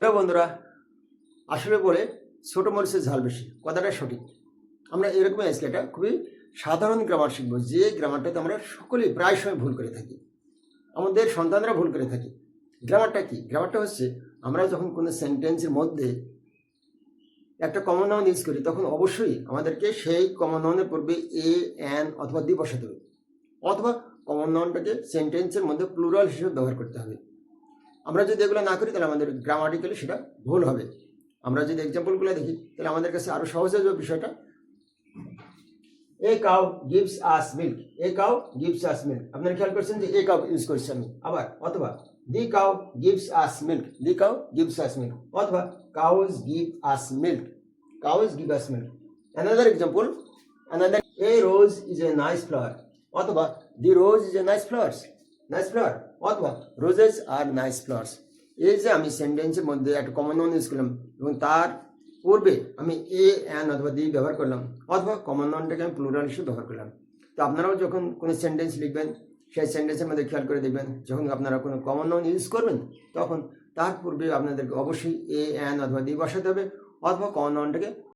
Hello বন্ধুরা, আসলে বলে ছোট মরিচের ঝাল বেশি, কথাটা সঠিক। আমরা এরকমই আজকে একটা খুবই সাধারণ গ্রামার শিখব, যে গ্রামারটাতে আমরা সকলেই প্রায় সময় ভুল করে থাকি। আমাদের সন্তানরা ভুল করে থাকি। গ্রামারটা কি? গ্রামারটা হচ্ছে আমরা যখন কোনো সেন্টেন্সের মধ্যে একটা কমন নাউন ইউজ করি, তখন অবশ্যই আমাদেরকে সেই কমন নাউনের পূর্বে এ অ্যান অথবা দি বসাতে হবে। অথবা কমন নাউনটাকে সেন্টেন্সের মধ্যে প্লুরাল হিসেবে ব্যবহার করতে হবে। আমরা যদি এগুলো না করি, তাহলে আমাদের গ্রামাটিক্যালি সেটা ভুল হবে। আমরা যদি এক্সাম্পলগুলো দেখি, তাহলে আমাদের কাছে আরও সহজ হয়ে বিষয়টা। A cow gives us milk a cow gives us milk আপনারা খেয়াল করছেন যে এ কাউ ইউজ করছি আমি। আবার, অথবা the cow gives us milk the cow gives us milk অথবা cows give us milk cows give us milk another example another a rose is a nice flower অথবা the rose is a nice flowers nice flower অথবা roses are nice flowers এই যে আমি সেন্টেন্সের মধ্যে একটা common নন use করলাম, এবং তার পূর্বে আমি এ অ্যান অথবা দি ব্যবহার করলাম, অথবা কমন ননটাকে আমি প্লুরাল হিসেবে ব্যবহার করলাম। তো আপনারাও যখন কোনো সেন্টেন্স লিখবেন, সেই সেন্টেন্সের মধ্যে খেয়াল করে দেখবেন, যখন আপনারা কোনো কমন নাউন ইউজ করবেন, তখন তার পূর্বে আপনাদেরকে অবশ্যই এ অ্যান অথবা দি বসাতে হবে, অথবা কমন নাউনটাকে